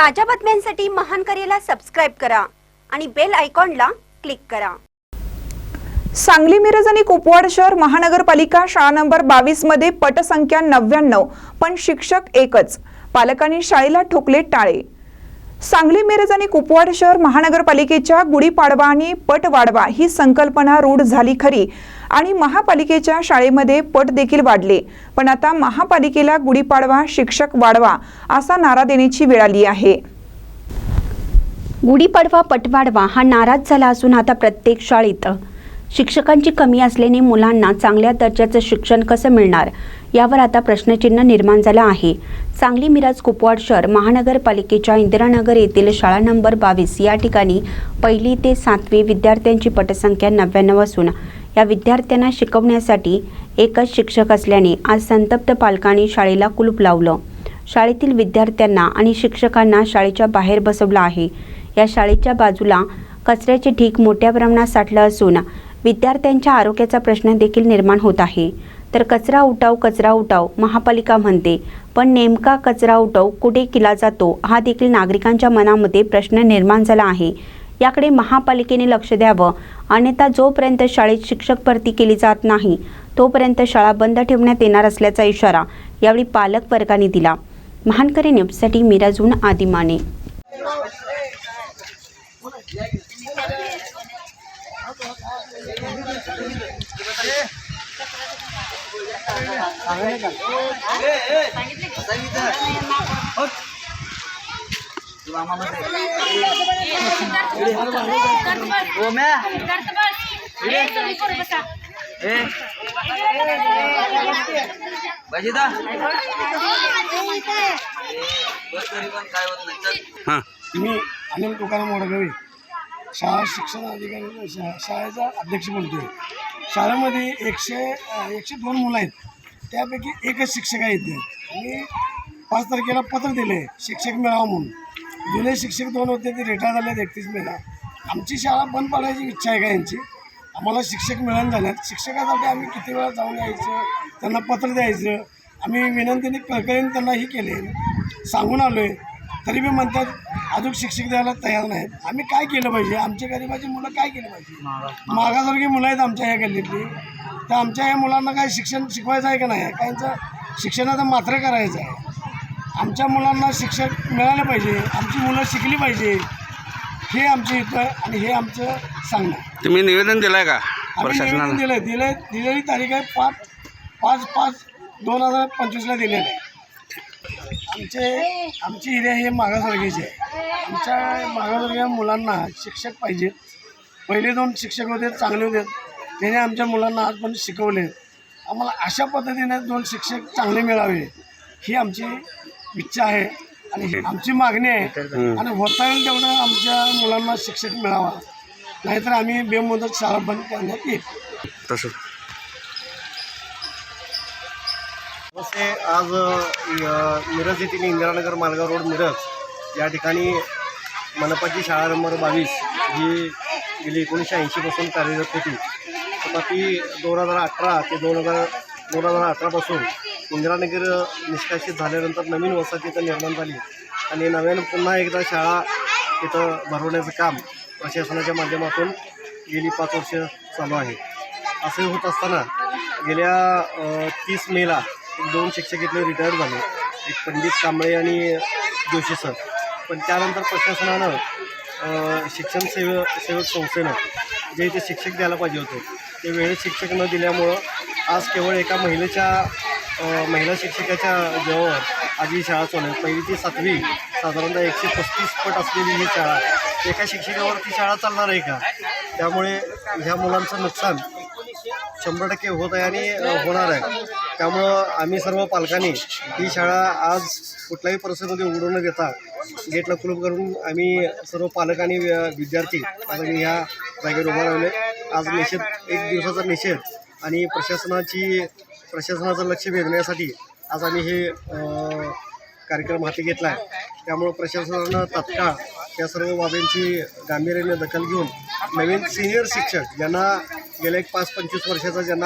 ताज्या बातम्यांसाठी महान करेला सबस्क्राईब करा आणि बेल आयकॉनला क्लिक करा. सांगली मिरज आणि कुपवाड शहर महानगरपालिका शाळा नंबर बावीसमध्ये पटसंख्या नव्याण्णव पण शिक्षक एकच. पालकांनी शाळेला ठोकले टाळे. सांगली मिरज आणि कुपवाड शहर महानगरपालिकेच्या गुढीपाडवा आणि पट वाढवा ही संकल्पना रूढ झाली खरी. आणि महापालिकेच्या शाळेमध्ये पट देखील वाढले. पण आता महापालिकेला गुढीपाडवा शिक्षक वाढवा असा नारा देण्याची वेळ आली आहे. गुढीपाडवा पटवाडवा हा नाराज झाला असून आता प्रत्येक शाळेत शिक्षकांची कमी असल्याने मुलांना चांगल्या दर्जाचं शिक्षण कसं मिळणार यावर आता प्रश्नचिन्ह निर्माण झालं आहे. सांगली मिराज कुपवाड शहर महानगरपालिकेच्या इंदिरानगर येथील शाळा नंबर बावीस या ठिकाणी पहिली ते सातवी विद्यार्थ्यांची पटसंख्या नव्याण्णव असून या विद्यार्थ्यांना शिकवण्यासाठी एकच शिक्षक असल्याने आज संतप्त पालकांनी शाळेला कुलूप लावलं. शाळेतील विद्यार्थ्यांना आणि शिक्षकांना शाळेच्या बाहेर बसवलं आहे. या शाळेच्या बाजूला कचऱ्याचे ढीक मोठ्या प्रमाणात साठलं असून विद्यार्थ्यांच्या आरोग्याचा प्रश्न देखील निर्माण होत आहे. तर कचरा उठाव कचरा उठाव महापालिका म्हणते पण नेमका कचरा उठाव कुठे केला जातो हा देखील नागरिकांच्या मनामध्ये प्रश्न निर्माण झाला आहे. याकडे महापालिकेने लक्ष द्यावं. अन्यथा जोपर्यंत शाळेत शिक्षक भरती केली जात नाही तोपर्यंत शाळा बंद ठेवण्यात येणार असल्याचा इशारा यावेळी पालक वर्गाने दिला. महानकरी न्यूजसाठी मिराजून आदिमाने बजिता काय होत नाही मी अनिल तुकाराम वडगवे शाळा शिक्षण अधिकारी शा शाळेचा अध्यक्ष बोलतोय. शाळेमध्ये एकशे एकशे दोन मुलं आहेत. त्यापैकी एकच शिक्षक आहेत आणि पाच तारखेला पत्र दिले शिक्षक मिळावं म्हणून. जुने शिक्षक दोन होते ते रिटायर झाले एकतीस मेला आमची शाळा बंद पडायची इच्छा आहे का यांची? आम्हाला शिक्षक मिळून झाल्यात. शिक्षकासाठी आम्ही किती वेळा जाऊन यायचं त्यांना पत्र द्यायचं. आम्ही विनंतीने कळकळीने त्यांना ही केले. सांगून आलो आहे तरी बी म्हणतात अजून शिक्षक द्यायला तयार नाहीत. आम्ही काय केलं पाहिजे? आमच्या गरिबाची मुलं काय केलं पाहिजे? मागासारखी मुलं आहेत आमच्या ह्या गल्लीतली. तर आमच्या या मुलांना काय शिक्षण शिकवायचं आहे का नाही? काहींचं शिक्षणाचं मात्र करायचं आहे? आमच्या मुलांना शिक्षक मिळालं पाहिजे आमची मुलं शिकली पाहिजे हे आमचे इथं आणि हे आमचं सांगणं आहे. तुम्ही निवेदन दिलंय का? आम्ही निवेदन प्रशासनाला दिलं दिले दिलेली तारीख आहे पाच पाच पाच दोन हजार पंचवीसला दिलेलं आहे. आमचे आमची एरिया हे मागासवर्गीची आहे. आमच्या मागासवर्गीय मुलांना शिक्षक पाहिजेत पहिले दोन शिक्षक होते चांगले होते. त्याने आमच्या मुलांना आज पण शिकवले. आम्हाला अशा पद्धतीने दोन शिक्षक चांगले मिळावे ही आमची इच्छा आहे आणि ही आमची मागणी आहे. आणि होता येईल तेवढं आमच्या मुलांना शिक्षक मिळावा. नाहीतर आम्ही बेमुदत शाळा बंद करण्यात येईल. तसं. नमस्ते. आज मिरज येथील इंदिरानगर मालगाव रोड मिरज या ठिकाणी मनपाची शाळा नंबर बावीस ही गेली एकोणीसशे ऐंशीपासून कार्यरत होती. तथापि दोन हजार अठरा ते दोन हजार दोन हजार अठरापासून इंदिरानगर निष्कासित झाल्यानंतर नवीन वसाहत इथं निर्माण झाली. आणि नव्यानं पुन्हा एकदा शाळा इथं भरवण्याचं काम प्रशासनाच्या माध्यमातून गेली पाच वर्ष चालू आहे. असे होत असताना गेल्या तीस मेला एक दोन शिक्षक इथले रिटायर झाले. एक पंडित कांबळे आणि जोशी सर. पण त्यानंतर प्रशासनानं शिक्षण सेव सेवक संस्थेनं जे इथे शिक्षक द्यायला पाहिजे होते ते वेळेत शिक्षक न दिल्यामुळं आज केवळ एका महिलेच्या महिला शिक्षिकेच्या जवळ आज ही शाळा चालू आहे. पहिली ते सातवी साधारणतः एकशे पस्तीस पट असलेली ही शाळा. एका शिक्षिकेवर ती शाळा चालणार आहे का? त्यामुळे ह्या मुलांचं नुकसान शंभर टक्के होत आहे आणि होणार आहे. त्यामुळं आम्ही सर्व पालकांनी ही शाळा आज कुठल्याही परिस्थितीमध्ये उघडू न देता गेटला कुलूप करून आम्ही सर्व पालक आणि विद्यार्थी आता ह्या जागेवर उभा राहिले आज निषेध एक दिवसाचा निषेध आणि प्रशासनाची प्रशासनाचं लक्ष वेधण्यासाठी आज आम्ही हे कार्यक्रम हाती घेतला आहे त्यामुळं प्रशासनानं तात्काळ या सर्व बाबींची गांभीर्याने दखल घेऊन नवीन सिनियर शिक्षक ज्यांना गेल्या एक पाच पंचवीस वर्षाचा ज्यांना